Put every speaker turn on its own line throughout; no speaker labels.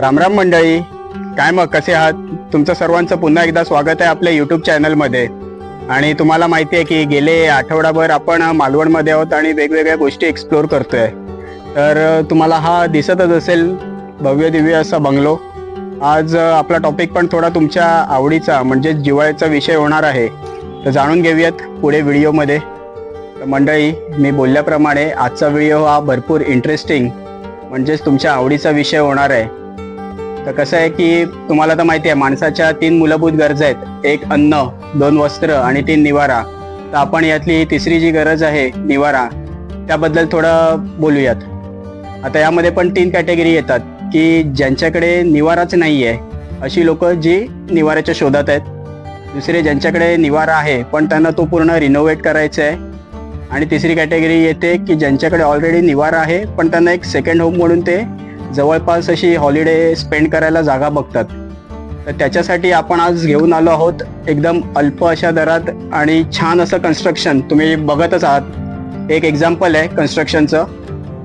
रामराम मंडळी. काय मग कसे आहात? तुमचं सर्वांचं पुन्हा एकदा स्वागत आहे आपल्या युट्यूब चॅनलमध्ये आणि तुम्हाला माहिती आहे की गेले आठवडाभर आपण मालवणमध्ये आहोत आणि वेगवेगळ्या गोष्टी एक्सप्लोर करतोय. तर तुम्हाला हा दिसतच असेल भव्य दिव्य असा बंगलो. आज आपला टॉपिक पण थोडा तुमच्या आवडीचा म्हणजे जिव्हाळ्याचा विषय होणार आहे. तर जाणून घेऊयात पुढे व्हिडिओमध्ये. तर मंडळी मी बोलल्याप्रमाणे आजचा व्हिडिओ हा भरपूर इंटरेस्टिंग म्हणजेच तुमच्या आवडीचा विषय होणार आहे. तर कसं आहे की तुम्हाला तर माहिती आहे माणसाच्या तीन मूलभूत गरजा आहेत. एक अन्न दोन वस्त्र आणि तीन निवारा. तर आपण यातली तिसरी जी गरज आहे निवारा त्याबद्दल थोडं बोलूयात. आता यामध्ये पण तीन कॅटेगरी येतात की ज्यांच्याकडे निवाराच नाही आहे अशी लोक जी निवाऱ्याच्या शोधात आहेत. दुसरे ज्यांच्याकडे निवारा आहे पण त्यांना तो पूर्ण रिनोव्हेट करायचा आहे. आणि तिसरी कॅटेगरी येते की ज्यांच्याकडे ऑलरेडी निवारा आहे पण त्यांना एक सेकंड होम म्हणून ते जवळपास अशी हॉलिडे स्पेंड करायला जागा बघतात. तर त्याच्यासाठी आपण आज घेऊन आलो आहोत एकदम अल्प अशा दरात आणि छान असं कन्स्ट्रक्शन तुम्ही बघतच आहात. एक एक्झाम्पल आहे कन्स्ट्रक्शनचं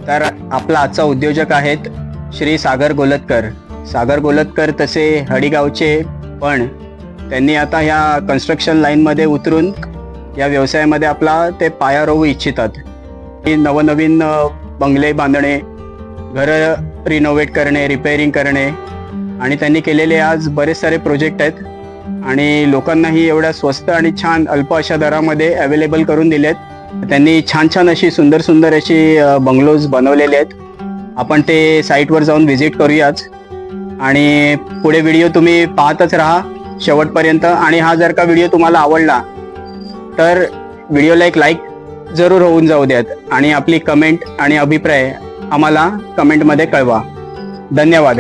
तर आपला आजचा उद्योजक आहेत श्री सागर गोलतकर. सागर गोलतकर तसे हडीगावचे पण त्यांनी आता ह्या कन्स्ट्रक्शन लाईनमध्ये उतरून या व्यवसायामध्ये आपला ते पाया रोवू इच्छितात. की नवनवीन बंगले बांधणे घरं रिनोव्हेट करणे रिपेअरिंग करणे आणि त्यांनी केलेले आज बरेच सारे प्रोजेक्ट आहेत. आणि लोकांनाही एवढ्या स्वस्त आणि छान अल्प अशा दरामध्ये अवेलेबल करून दिलेत. त्यांनी छान छान अशी सुंदर सुंदर अशी बंगलोज बनवलेले आहेत. आपण ते साईटवर जाऊन व्हिजिट करूयाच आणि पुढे व्हिडिओ तुम्ही पाहतच राहा शेवटपर्यंत. आणि हा जर का व्हिडिओ तुम्हाला आवडला तर व्हिडिओला एक लाईक जरूर होऊन जाऊ द्यात. आणि आपली कमेंट आणि अभिप्राय आम्हाला कमेंटमध्ये कळवा. धन्यवाद.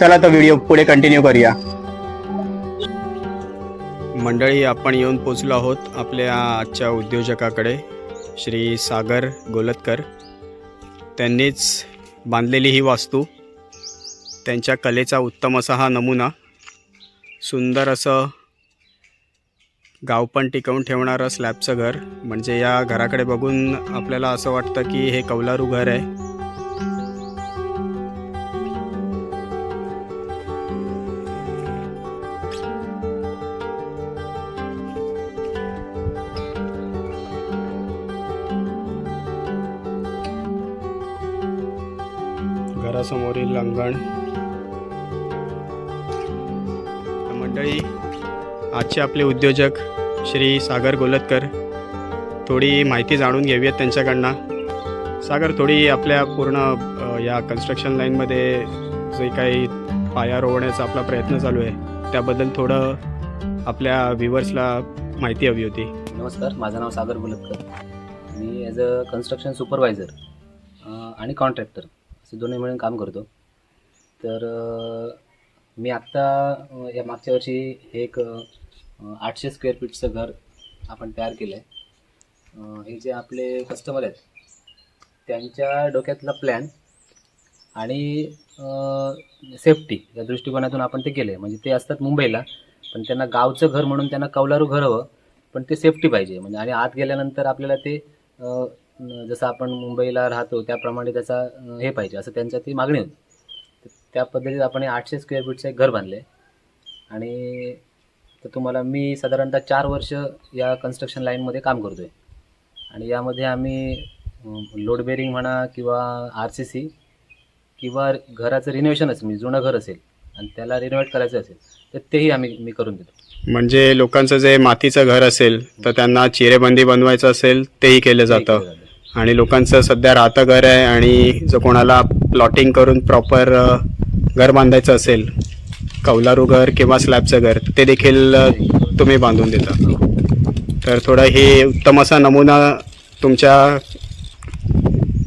चला तर व्हिडिओ पुढे कंटिन्यू करूया. मंडळी आपण येऊन पोचलो आहोत आपल्या आजच्या उद्योजकाकडे श्री सागर गोलतकर. त्यांनीच बांधलेली ही वास्तू त्यांच्या कलेचा उत्तम असा हा नमुना सुंदर असं गाव पण टिकवून ठेवणारं स्लॅबचं घर. म्हणजे या घराकडे बघून आपल्याला असं वाटतं की हे कौलारू घर आहे. घरासमोरील अंगण. मंडळी आजचे आपले उद्योजक श्री सागर गोलतकर थोडी माहिती जाणून घेऊयात त्यांच्याकडनं. सागर थोडी आपल्या पूर्ण या कन्स्ट्रक्शन लाईनमध्ये जे काही पाया रोवण्याचा आपला प्रयत्न चालू आहे त्याबद्दल थोडं आपल्या व्ह्युअर्सला माहिती हवी होती.
नमस्कार माझं नाव सागर बुलतकर मी ॲज अ कन्स्ट्रक्शन सुपरवायझर आणि कॉन्ट्रॅक्टर असे दोन्ही मिळून काम करतो. तर मी आत्ता या मागच्या वर्षी हे एक आठशे स्क्वेअर फीटचं घर आपण तयार केलं आहे हे जे आपले कस्टमर आहेत त्यांच्या डोक्यातला प्लॅन आणि सेफ्टी या दृष्टिकोनातून आपण ते केलं आहे म्हणजे ते असतात मुंबईला पण त्यांना गावचं घर म्हणून त्यांना कौलारू घर हवं पण ते सेफ्टी पाहिजे. म्हणजे आणि आत गेल्यानंतर आपल्याला ते जसं आपण मुंबईला राहतो त्याप्रमाणे त्याचा हे पाहिजे. असं त्यांच्या ती मागणी होती. त्या पद्धतीत आपण आठशे स्क्वेअर फीटचं एक घर बांधलं. आणि तर तुम्हाला मी साधारणतः चार वर्ष या कन्स्ट्रक्शन लाईनमध्ये काम करतो आहे आणि यामध्ये आम्ही लोड बेरिंग म्हणा किंवा आर सी सी किंवा घराचं रिनोव्हेशन असेल म्हणजे जुनं घर असेल आणि त्याला रिनोव्हेट करायचं असेल तर तेही आम्ही मी करून देतो.
म्हणजे लोकांचं जे मातीचं घर असेल तर त्यांना चिरेबंदी बनवायचं असेल तेही केलं जातं. आणि लोकांचं सध्या राहतं घर आहे आणि जो कोणाला प्लॉटिंग करून प्रॉपर घर बांधायचं असेल कौलारू घर किंवा स्लॅबचं घर ते देखील तुम्ही बांधून देता. तर थोडं हे उत्तम असा नमुना तुमच्या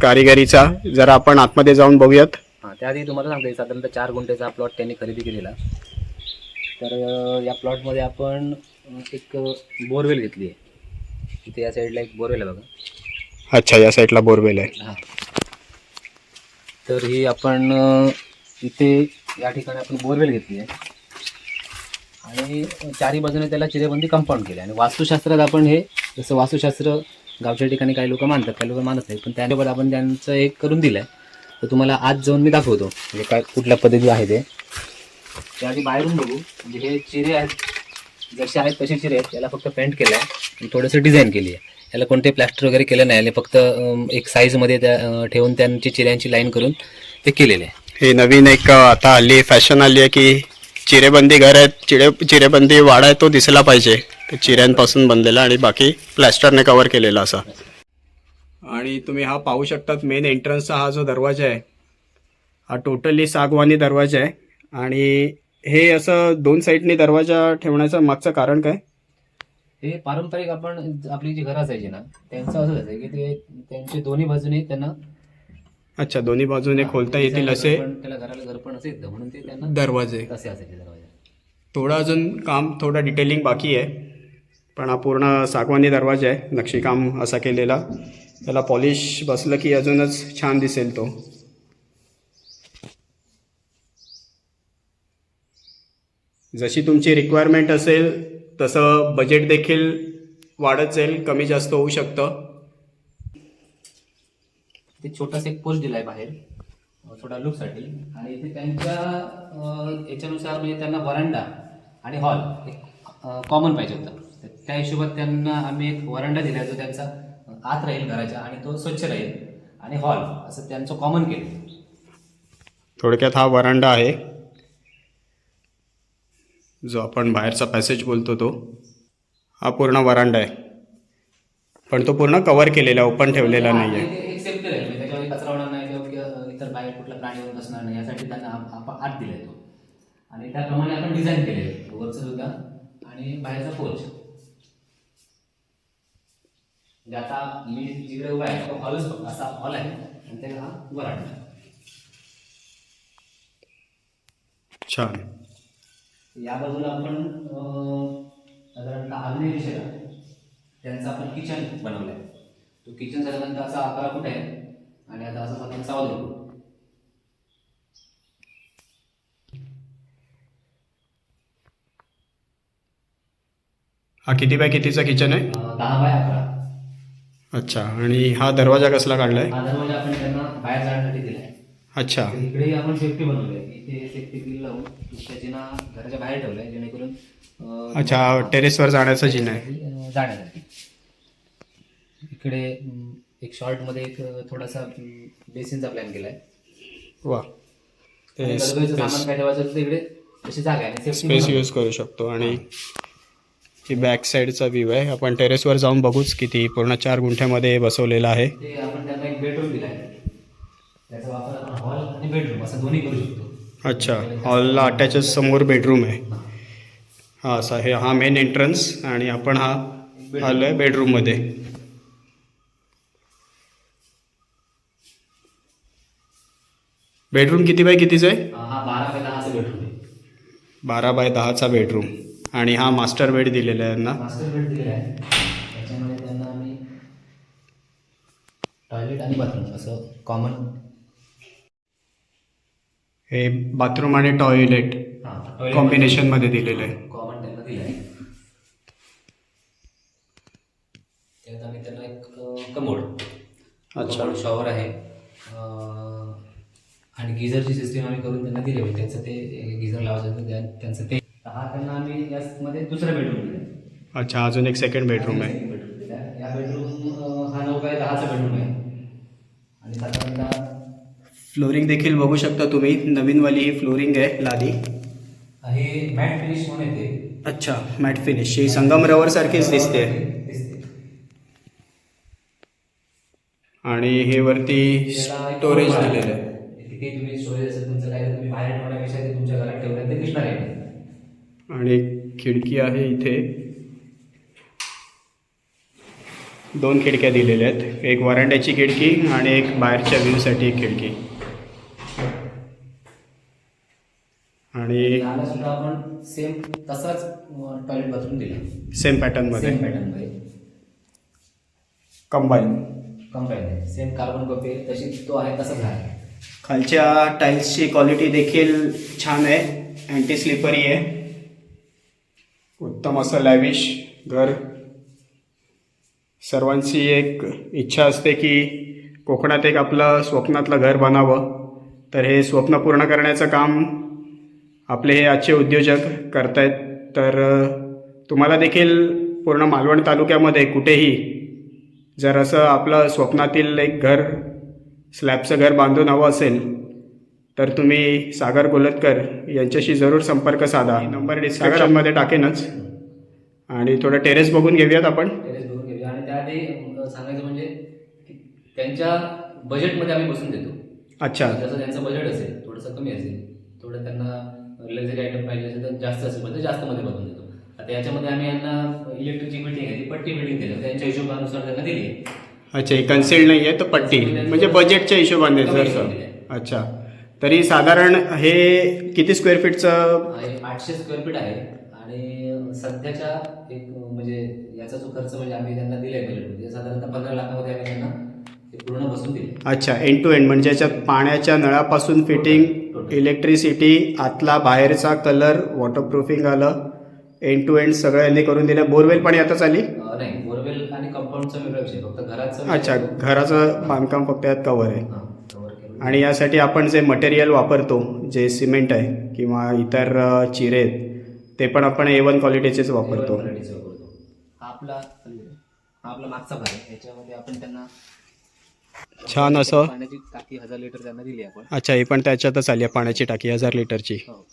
कारिगरीचा. जरा आपण आतमध्ये जाऊन बघूयात.
हां त्याआधी तुम्हाला सांगतो साधारणतः चार गुंठेचा प्लॉट त्यांनी खरेदी केलेला. तर या प्लॉटमध्ये आपण एक बोरवेल घेतली आहे. इथे या साईडला एक बोरवेल आहे बघा.
अच्छा या साईडला बोरवेल आहे.
हां. तर ही आपण इथे या ठिकाणी आपण बोरवेल घेतली आहे. आणि चारी बाजूने त्याला चिरेबंदी कंपाऊंड केली आणि वास्तुशास्त्रात आपण हे जसं वास्तुशास्त्र गावच्या ठिकाणी काही लोक मानतात काही लोक मानत नाही पण त्याच्यावर आपण त्यांचं एक करून दिलं आहे तर तुम्हाला आज जाऊन मी दाखवतो. म्हणजे काय कुठल्या पद्धती आहे ते. त्या आधी बाहेरून बघू. म्हणजे हे चिरे आहेत जसे आहेत तसे चिरे आहेत. त्याला फक्त पेंट केलं आहे आणि थोडंसं डिझाईन केली आहे. याला कोणते प्लॅस्टर वगैरे केलं नाही. याला फक्त एक साईजमध्ये त्या ठेवून त्यांची चिऱ्यांची लाईन करून ते केलेले. आहे
हे नवीन एक आता हल्ली फॅशन आली आहे की चिरेबंदी घर आहेत चिरे चिरेबंदी वाडा आहे तो दिसला पाहिजे. ते चिऱ्यांपासून बनलेला आणि बाकी प्लॅस्टरने कव्हर केलेला असा. आणि तुम्ही हा पाहू शकतात मेन एंट्रन्सचा हा जो दरवाजा आहे हा टोटली सागवानी दरवाजा आहे. आणि हे असं दोन साईडने दरवाजा ठेवण्याचं मागचं कारण काय?
हे पारंपरिक आपण आपली जी घरं असायची ना त्यांचं असं असायचं की ते त्यांचे दोन्ही बाजूने त्यांना
अच्छा दोन्ही बाजूने खोलता येतील असे
पण त्याला घराला घर पण असे येतं म्हणून ते त्यांना
दरवाजे.
तसे असायचे दरवाजे.
थोडं अजून काम थोडं डिटेलिंग बाकी आहे पण हा पूर्ण सागवानी दरवाजा आहे नक्षीकाम असा केलेला. त्याला पॉलिश बसलं की अजूनच छान दिसेल तो. जशी तुमची रिक्वायरमेंट असेल तसं बजेट देखील वाढत जाईल कमी जास्त होऊ शकतं.
ते छोटासा एक पोस्ट दिलाय बाहेर. थोडा लुकसाठी आणि इथे त्यांच्या याच्यानुसार म्हणजे त्यांना वरांडा आणि हॉल एक कॉमन पाहिजे होता. त्या हिशोबात त्यांना आम्ही एक वरांडा दिला जो त्यांचा आत राहील घराच्या आणि तो स्वच्छ राहील. आणि हॉल असं त्यांचं कॉमन केलं.
थोडक्यात हा वरांडा आहे. जो आपण बाहेरचा पॅसेज बोलतो तो हा पूर्ण वरांडा आहे. पण तो पूर्ण कव्हर केलेला ओपन ठेवलेला नाही आहे
इतर बाहेर कुठला प्राणी येऊन बसणार नाही यासाठी त्यांना आत दिलाय तो. आणि त्याप्रमाणे आपण डिझाईन केले वरचं सुद्धा. आणि बाहेरचा पोच म्हणजे आता मी जिकडे उभा आहे तो हॉलच असा हॉल आहे. आणि त्याला हा वरांडा
छान.
या बाजूला आपण साधारणतः आग्नेय दिशेला त्यांचं आपण किचन बनवलंय. तो किचन साधारणतः असा अकरा फूट आहे? आणि आता असा साधारण फूट
हा किती बाय कितीचा किचन आहे?
दहा बाय अकरा.
अच्छा आणि हा दरवाजा कसला काढलाय?
हा दरवाजा आपण त्यांना बाहेर जाण्यासाठी दिलाय.
अच्छा.
इकडे आपण सेफ्टी बनवली आहे इथे सेफ्टी ग्रिल लावून त्या जिना घराच्या बाहेर ठेवलाय जेणेकरून
अच्छा टेरेसवर जाण्याचा जिना आहे.
जाण्यासाठी. इकडे एक शॉर्टमध्ये एक थोडासा बेसिनचा प्लॅन केलाय.
वा.
सामान काय ठेवायचं तर इकडे जागा आहे. safety
स्पेस यूज करू शकतो. आणि ही. बॅक साईडचा व्ह्यू आहे. आपण टेरेसवर जाऊन बघूच किती पूर्ण चार गुंठ्यामध्ये बसवलेला आहे.
ते आपण त्यांना एक बेडरूम दिलाय. त्याचा वापर आपण हॉल आणि बेडरूम असं दोन्ही करू शकतो.
अच्छा हॉलला अटॅचच समोर बेडरूम आहे. हा. असा हे हा मेन एंट्रन्स आणि आपण हा आलो आहे बेडरूममध्ये बेडरूम किती बाय कितीचा आहे?
हा बारा बाय दहाचा बेडरूम आहे.
बारा बाय दहाचा बेडरूम आणि हा मास्टर बेड दिलेला आहे यांना.
मास्टर बेड दिलेला आहे. त्याच्यामध्ये त्यांना आम्ही टॉयलेट आणि बाथरूम असं कॉमन
हे बाथरूम आणि टॉयलेट कॉम्बिनेशनमध्ये दिलेलं आहे.
कॉमन त्यांना दिलं आहे. त्यात आम्ही त्यांना एक कमोड.
अच्छा.
शॉवर आहे. आणि गिझरची सिस्टीम आम्ही करून त्यांना दिली होती त्यांचं ते गिझर लावायचं त्यांचं ते. हा त्यांना आम्ही यामध्ये दुसरा बेडरूम दिला
अच्छा अजून एक सेकंड बेडरूम आहे.
बेडरूम या बेडरूम हा नऊ बाय दहाचा बेडरूम आहे. आणि साधारणतः
फ्लोरिंग देखील बघू शकता तुम्ही. नवीनवाली ही फ्लोरिंग आहे लादी.
हे मॅट फिनिश म्हणून येते.
अच्छा मॅट फिनिश ही संगमरवर सारखीच दिसते. आणि हे वरती स्टोरेज दिलेलं आहे.
तिथे तुम्ही स्टोरेज असेल तुमचं काय तर तुम्ही बाहेर ठेवण्यापेक्षा ते तुमच्या घरात ठेवलं ते दिसणार आहे.
आणि खिडकी आहे इथे. दोन खिडक्या दिलेल्या आहेत. एक वरांड्याची खिडकी आणि एक बाहेरच्या व्ह्यूसाठी एक खिडकी. आणि
याला सुद्धा आपण सेम तसाच टॉयलेट बाथरूम दिला.
सेम पॅटर्नमध्ये
सेम पॅटर्नमध्ये.
Combine
combine same carbon copy तशी तो आहे तसाच आहे.
खालच्या टाईल्सची क्वालिटी देखील छान आहे. अँटी स्लिपरी आहे. उत्तम असं लॅविश घर. सर्वांची एक इच्छा असते की कोकणात एक आपलं स्वप्नातलं घर बनावं. तर हे स्वप्न पूर्ण करण्याचं काम आपले हे आजचे उद्योजक करतायत तर तुम्हाला देखील पूर्ण मालवण तालुक्यामध्ये कुठेही जर असं आपलं स्वप्नातील एक घर स्लॅबचं घर बांधून हवं असेल तर तुम्ही सागर गोलतकर यांच्याशी जरूर संपर्क साधा. नंबर डिस्क्रिप्शनमध्ये टाकेनच. आणि थोडं टेरेस बघून घेऊयात आपण.
टेरेस बघून घेऊया. आणि त्याआधी सांगायचं म्हणजे त्यांच्या बजेटमध्ये आम्ही बसून देतो.
अच्छा.
जसं त्यांचं बजेट असेल थोडंसं कमी असेल थोडं त्यांना लक्झरी आयटम पाहिजे असेल तर जास्त असेल म्हणजे जास्त मध्ये बघून देतो. आता याच्यामध्ये आम्ही यांना इलेक्ट्रिकची फिटिंग आहे ती पट्टी फिटिंग दिली त्यांच्या हिशोबानुसार त्यांना दिली आहे.
अच्छा हे कन्सिल्ड नाही आहे तर पट्टी म्हणजे बजेटच्या हिशोबाने. अच्छा. तरी साधारण हे किती स्क्वेअर फीटचं
आठशे स्क्वेअर फीट आहे. आणि सध्याच्या एक म्हणजे याचा जो खर्च म्हणजे आम्ही त्यांना दिलाय बजेटमध्ये साधारणतः पंधरा लाखामध्ये आम्ही त्यांना ते पूर्ण बसून दिले
अच्छा एंड टू एंड म्हणजे याच्यात पाण्याच्या नळापासून फिटिंग इलेक्ट्रिसिटी आतला बाहेरचा कलर वॉटरप्रूफिंग आलं. एंड टू एंड सगळं यांनी करून दिलं. बोरवेल पण आली?
अं, नाही बोरवेल आणि कंपाऊंडचा वेगळा विषय फक्त घराचं
अच्छा घराचं बांधकाम फक्त यात कवर आहे. आणि यासाठी आपण जे मटेरियल वापरतो जे सिमेंट आहे किंवा इतर चिरे आहेत ते पण आपण ए वन क्वालिटीचेच वापरतो.
आपला आपला मागचा भाग आहे. याच्यामध्ये आपण त्यांना
छान असं.
पाण्याची टाकी हजार लिटर त्यांना दिली आपण.
अच्छा ही पण त्याच्यातच आली आहे पाण्याची टाकी हजार लिटरची.
हो.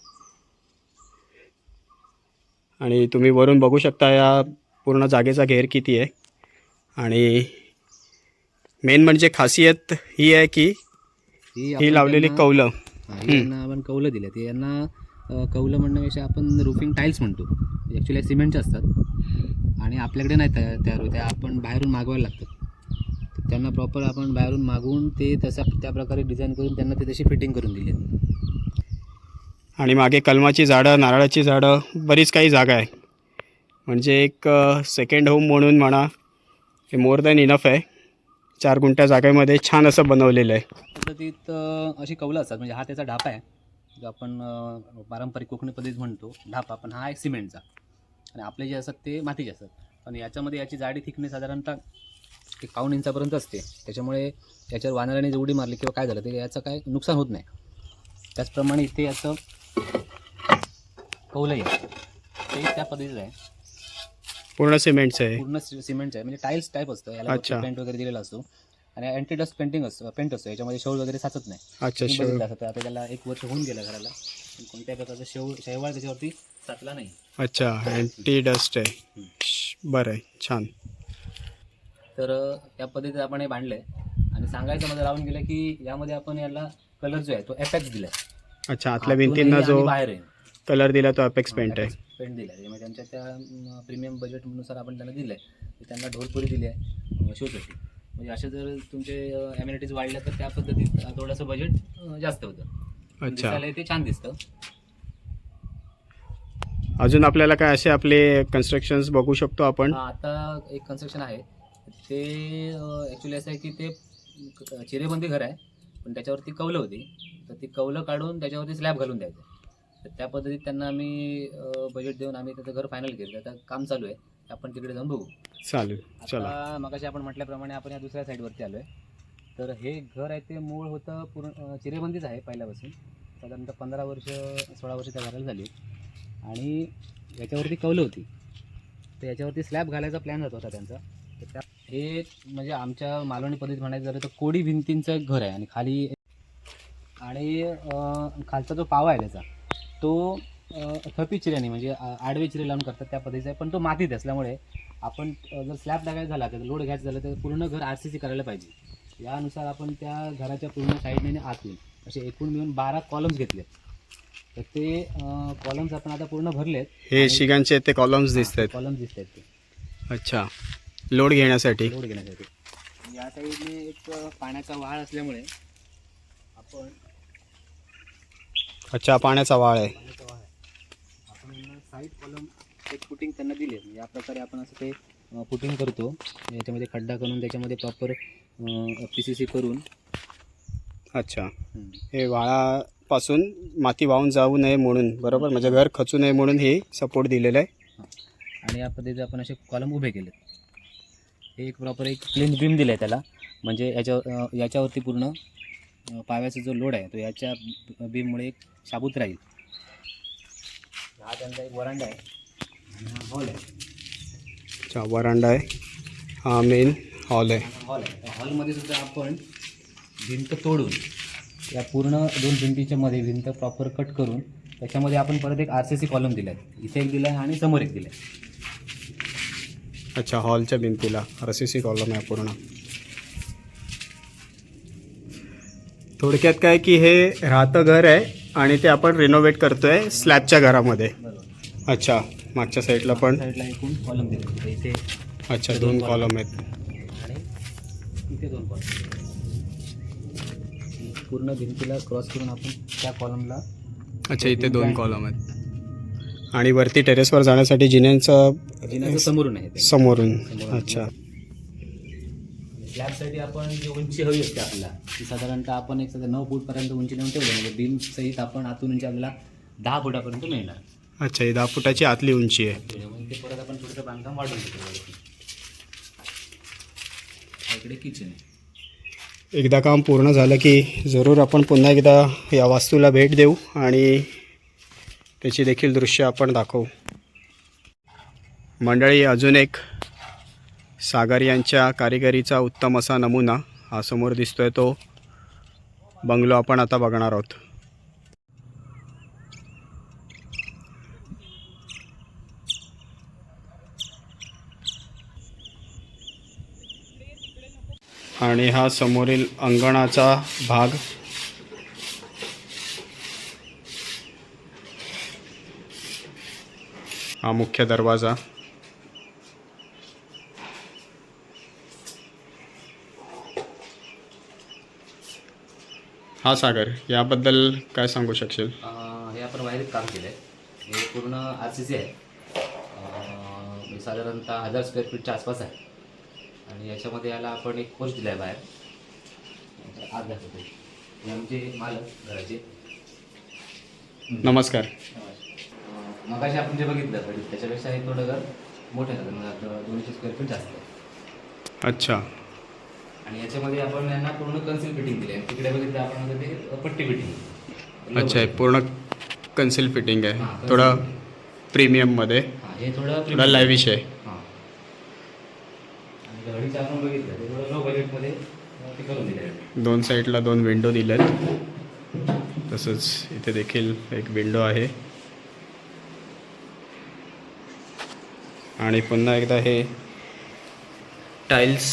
आणि तुम्ही वरून बघू शकता या पूर्ण जागेचा घेर किती आहे. आणि मेन म्हणजे खासियत ही आहे की
ही आपण
ही लावलेली
त्यांना-
कौलं.
हा, ही यांना आपण कौलं दिले ते यांना अ, कौलं म्हणण्यापेक्षा आपण रुफिंग टाईल्स म्हणतो. ॲक्च्युली सिमेंटचे असतात. आणि आपल्याकडे नाही तयार तयार होते आपण बाहेरून मागवायला लागतात त्यांना प्रॉपर आपण बाहेरून मागवून ते तसा त्या प्रकारे डिझाईन करून त्यांना ते तशी फिटिंग करून दिली
आणि मागे कलमाची झाडं नारळाची झाडं बरीच काही जागा आहे. म्हणजे एक सेकंड होम म्हणून म्हणा हे मोर दॅन इनफ आहे. चार गुंठ्या जागेमध्ये छान असं बनवलेलं आहे.
पद्धतीत अशी कौलं असतात. म्हणजे हा त्याचा ढापा आहे. जो आपण पारंपरिक कोकणी पद्धतीत म्हणतो ढापा. पण हा एक सिमेंटचा. आणि आपले जे असतात ते मातीचे असतात. पण याच्यामध्ये याची जाडी थिकनेस साधारणतः एक पाऊण इंचापर्यंत असते. त्याच्यामुळे याच्यावर वानराने जर उडी मारली किंवा काय झालं तर याचं काय नुकसान होत नाही. त्याचप्रमाणे इथे याचं कौलंही आहे. ते त्या पद्धतीचं आहे.
पूर्ण सिमेंटचं आहे.
पूर्ण सि- सिमेंटचं आहे. म्हणजे टाईल्स टाईप असतं. याला
अच्छा.
पेंट वगैरे दिलेला असतो. आणि अँटी डस्ट पेंटिंग असतं. पेंट असतो. याच्यामध्ये शौल वगैरे साचत नाही.
अच्छा
तुम्ही
शेव
बघितलं असेल तर आता त्याला एक वर्ष होऊन गेलं घराला. पण कोणत्या प्रकारचा शेव शैवाळ त्याच्यावरती साचला नाही.
अच्छा अँटी डस्ट आहे. श, बरं आहे. छान.
तर अ, या पद्धतीत आपण हे बांधलंय. आणि सांगायचं मध्ये राहून गेलं की यामध्ये आपण याला कलर जो आहे तो एफएक्स दिलाय.
अच्छा आतल्या भिंतींना जो
बाहेर आहे
कलर दिला तो अपेक्स पेंट आहे.
पेंट दिलाय. त्यामुळे त्यांच्या त्या प्रीमियम बजेटनुसार आपण त्यांना दिलंय. की त्यांना ढोलपुरी दिली आहे. शोसाठी म्हणजे असे जर तुमचे अम्युनिटीज वाढल्या तर त्या पद्धतीत थोडंसं बजेट जास्त होतं.
अच्छा.
दिसायला ते छान दिसतं.
अजून आपल्याला काय असे आपले कन्स्ट्रक्शन्स बघू शकतो आपण?
आता एक कन्स्ट्रक्शन आहे. ते ॲक्च्युली असं आहे की ते चिरेबंदी घर आहे पण त्याच्यावरती कौलं होती. तर ती कौलं काढून त्याच्यावरती स्लॅब घालून द्यायचं. तर त्या पद्धतीत त्यांना आम्ही बजेट देऊन आम्ही त्याचं घर फायनल केलं. आता काम चालू आहे. आपण तिकडे जाऊन बघू.
चला
आता मगाशी आपण म्हटल्याप्रमाणे आपण या दुसऱ्या साईडवरती आलो आहे तर हे घर आहे ते मूळ होतं पूर्ण चिरेबंदीच आहे पहिल्यापासून. साधारणतः पंधरा वर्ष सोळा वर्ष त्या घराला झाली. आणि याच्यावरती कौलं होती. तर याच्यावरती स्लॅब घालायचा प्लॅन होता त्यांचा. तर त्या हे म्हणजे आमच्या मालवणी पद्धतीत म्हणायचं झालं तर कोडी भिंतींचं एक घर आहे आणि खाली आणि खालचा जो पावा आहे त्याचा तो थपी चिऱ्याने म्हणजे आडवे चिरे लावून करतात त्या पद्धतीचा आहे. पण तो मातीत असल्यामुळे आपण जर स्लॅब टाकायचा झाला तर लोड घ्यायचा झाला तर पूर्ण घर आर सी सी करायला पाहिजे. यानुसार आपण त्या घराच्या पूर्ण साईडने आणि आतून असे एकूण मिळून बारा कॉलम्स घेतले तर ते कॉलम्स आपण आता पूर्ण भरलेत
हे शिगांचे ते कॉलम्स दिसत आहेत
कॉलम्स दिसत आहेत ते.
अच्छा. लोड घेण्यासाठी.
लोड घेण्यासाठी. या साईडने एक पाण्याचा वाळ असल्यामुळे आपण
अच्छा पाण्याचा वाळ आहे.
आपण साईड कॉलम एक फुटिंग त्यांना दिले या प्रकारे आपण असं ते फुटिंग करतो. याच्यामध्ये खड्डा करून त्याच्यामध्ये प्रॉपर पी सी सी करून.
अच्छा. हे वाळापासून माती वाहून जाऊ नये म्हणून बरोबर? म्हणजे घर खचू नये म्हणून हे सपोर्ट दिलेलं आहे.
आणि या पद्धतीचे आपण असे कॉलम उभे केले हे एक प्रॉपर एक प्लेन बीम दिलं आहे त्याला. म्हणजे याच्या याच्यावरती पूर्ण पाव्याचा जो लोड आहे तो याच्या बीममुळे एक शाबूत राहील. हा त्यांचा एक वरांडा आहे. हा हॉल आहे.
अच्छा वरांडा आहे. हा मेन हॉल आहे.
हॉल आहे. हॉलमध्ये सुद्धा आपण भिंत तोडून या पूर्ण दोन भिंतीच्या मध्ये भिंत प्रॉपर कट करून त्याच्यामध्ये आपण परत एक आर सी सी कॉलम दिला आहे इथे एक दिला आहे आणि समोर एक दिला आहे
अच्छा हॉलच्या भिंतीला. आर सी सी कॉलम आहे पूर्ण. थोडक्यात काय की हे राहतं घर आहे आणि ते आपण रिनोव्हेट करतोय स्लॅबच्या घरामध्ये. अच्छा मागच्या साईडला पण.
कॉलम इथे
अच्छा दोन कॉलम आहेत.
आणि इथे दोन कॉलम पूर्ण भिंतीला क्रॉस करून आपण त्या कॉलमला
अच्छा इथे दोन कॉलम आहेत. आणि वरती टेरेसवर जाण्यासाठी जिन्यांचं
समोरून आहे ते.
समोरून. अच्छा.
स्लॅबसाठी आपण जी उंची हवी असते आपल्याला ती साधारणतः आपण एक सध्या नऊ फूटपर्यंत उंची नेऊन ठेवली म्हणजे बीम सहित आपण आतून उंची आपल्याला दहा फुटापर्यंत मिळणार.
अच्छा ही दहा फुटाची आतली उंची आहे.
मग ते परत आपण थोडंसं बांधकाम वाढवून घेतो इकडे किचन आहे.
एकदा काम पूर्ण झालं की जरूर आपण पुन्हा एकदा या वास्तूला भेट देऊ आणि त्याची देखील दृश्य आपण दाखवू. मंडळी अजून एक सागर यांच्या कारिगरीचा उत्तम असा नमुना हा समोर दिसतोय तो बंगलो आपण आता बघणार आहोत. आणि हा समोरील अंगणाचा भाग हा मुख्य दरवाजा. हा सागर याबद्दल काय सांगू शकशील?
हे आपण वायरीत काम केलं आहे हे पूर्ण आर सी सी आहे. म्हणजे साधारणतः हजार स्क्वेअर फीटच्या आसपास आहे. आणि याच्यामध्ये याला आपण एक पोस्ट दिला आहे बाहेर. आत दाखवतो हे आमचे मालक घराचे.
नमस्कार.
मगाशी आपण जे बघितलं पण त्याच्यापेक्षा हे थोडं घर मोठं आहे म्हणजे दोनशे स्क्वेअर फीट जास्त आहे.
अच्छा.
आणि याच्यामध्ये आपण यांना पूर्ण कन्सिल फिटिंग दिली आहे. तिकडे बघितलं आपण आता ते पट्टी फिटिंग
अच्छा हे पूर्ण कन्सिल फिटिंग आहे. थोडं प्रीमियममध्ये
हां हे थोडं
थोडा लॅविश आहे
हां. आणि घडीचं आपण बघितलं ते थोडं लो बजेटमध्ये अं, ते करून दिलं आहे.
दोन साईडला दोन विंडो दिल्यात तसंच इथे देखील एक विंडो आहे. आणि पुन्हा एकदा हे टाईल्स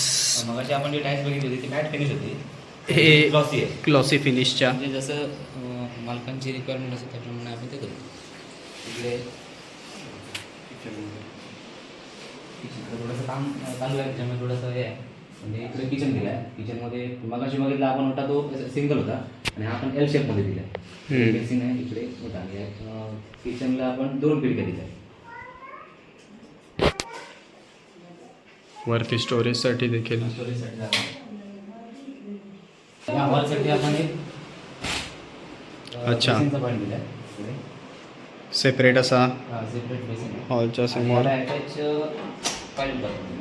मगाशी आपण जी टाईल्स बघितली होती ती मॅट फिनिश होती.
हे
ग्लॉसी आहे.
ग्लॉसी फिनिशच्या
म्हणजे जसं मालकांची रिक्वायरमेंट असेल त्याप्रमाणे आपण ते करू. इकडे किचन थोडंसं काम चालू आहे त्याच्यामुळे थोडंसं हे आहे. म्हणजे इकडे किचन दिलं आहे किचनमध्ये मगाशी बघितला आपण होता तो सिंगल होता. आणि हा आपण एल शेपमध्ये दिला. आहे बेसिन आहे इकडे होता. किचनला आपण दोन खिडक्या दिल्या.
वरती स्टोरेजसाठी देखील. अच्छा. सेपरेट असा हॉलच्या समोर.
अं, पाईप बाथरूम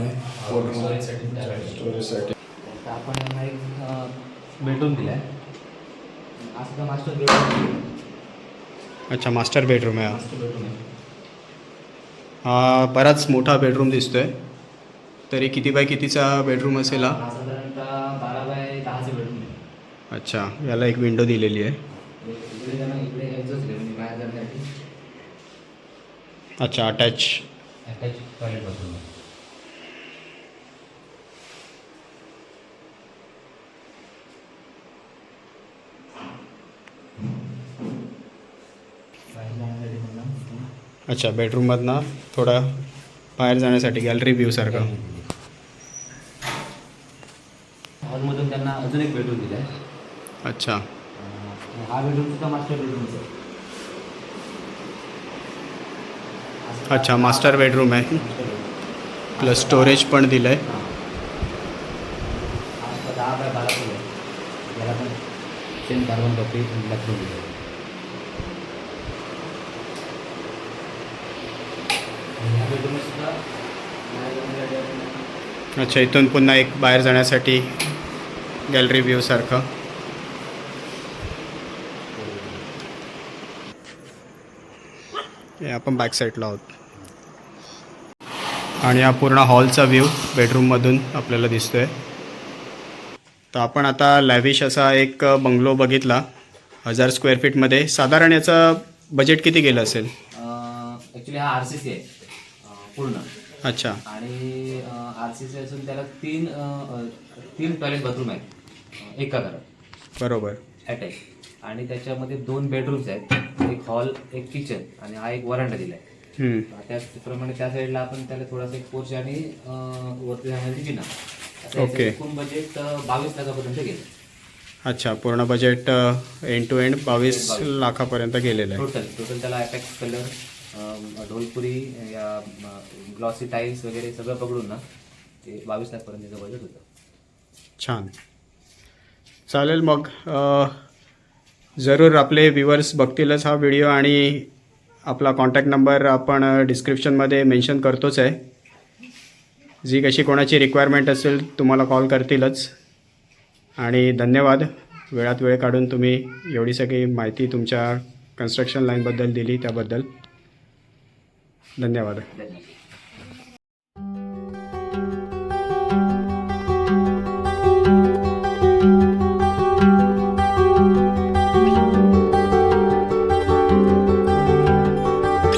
आहे. स्टोरेजसाठी आपण यांना एक बेडरूम दिला आहे हा सुद्धा मास्टर बेडरूम
अच्छा मास्टर बेडरूम आहे हा.
मास्टर बेडरूम आहे.
बराच मोठा बेडरूम दिसतोय. तरी किती बाय कितीचा बेडरूम असेल हा?
बारा बाय दहाचे बेडरूम आहे.
अच्छा याला एक विंडो दिलेली आहे.
त्यांना म्हणजे
अच्छा अटॅच
अटॅच टॉयलेट बाथरूम आहे बाहेर जाण्यासाठी पुन्हा
अच्छा बेडरूममधनं थोडा बाहेर जाण्यासाठी गॅलरी व्ह्यू सारखा.
हॉलमधून त्यांना अजून एक बेडरूम दिला आहे
अच्छा
हा बेडरूम सुद्धा मास्टर बेडरूमचा आहे.
अच्छा मास्टर बेडरूम आहे.
बेडरूम
प्लस स्टोरेज पण दिलं आहे
दहा बाय बारा फूट आहे किचन कार्बन कॉपी बाथरूम ह्या बेडरूमला सुद्धा बाहेर जाण्यासाठी आपण
अच्छा इथून पुन्हा एक बाहेर जाण्यासाठी गॅलरी व्ह्यू सारखं. हे आपण बॅक साईडला आहोत. आणि हा पूर्ण हॉलचा व्ह्यू बेडरूममधून आपल्याला दिसतोय. तर आपण आता लॅविश असा एक बंगलो बघितला. हजार स्क्वेअर फीटमध्ये साधारण याचं बजेट किती गेलं असेल?
ॲक्च्युली हा आर सी सी आहे. पूर्ण.
अच्छा.
आणि आर सी सी असून त्याला तीन अं, तीन टॉयलेट बाथरूम आहेत. एका घरात.
बरोबर.
अटॅच आणि त्याच्यामध्ये दोन बेडरूम्स आहेत. एक हॉल एक किचन आणि हा एक वरांडा दिला आहे
हम्म.
त्याचप्रमाणे त्या साईडला आपण त्याला थोडासा एक पोर्च आणि अं, वरती जाण्याची जिना. असं याचं
ओके.
एकूण बजेट बावीस लाखापर्यंत गेलं
अच्छा पूर्ण बजेट एंड टू एंड बावीस लाखापर्यंत गेलेलं आहे.
टोटल टोटल त्याला अटॅक्स कलर ढोलपुरी या ग्लॉसी टाईल्स वगैरे सगळं पकडून ना ते बावीस लाखपर्यंतचं बजेट होतं.
छान. चालेल मग जरूर आपले व्ह्युअर्स बघतीलच हा व्हिडिओ आणि आपला कॉन्टॅक्ट नंबर आपण डिस्क्रिप्शनमध्ये मेन्शन करतोच आहे. जी कशी कोणाची रिक्वायरमेंट असेल तुम्हाला कॉल करतीलच. आणि धन्यवाद. वेळात वेळ काढून तुम्ही एवढी सगळी माहिती तुमच्या कन्स्ट्रक्शन लाईनबद्दल दिली त्याबद्दल. धन्यवाद.
धन्यवाद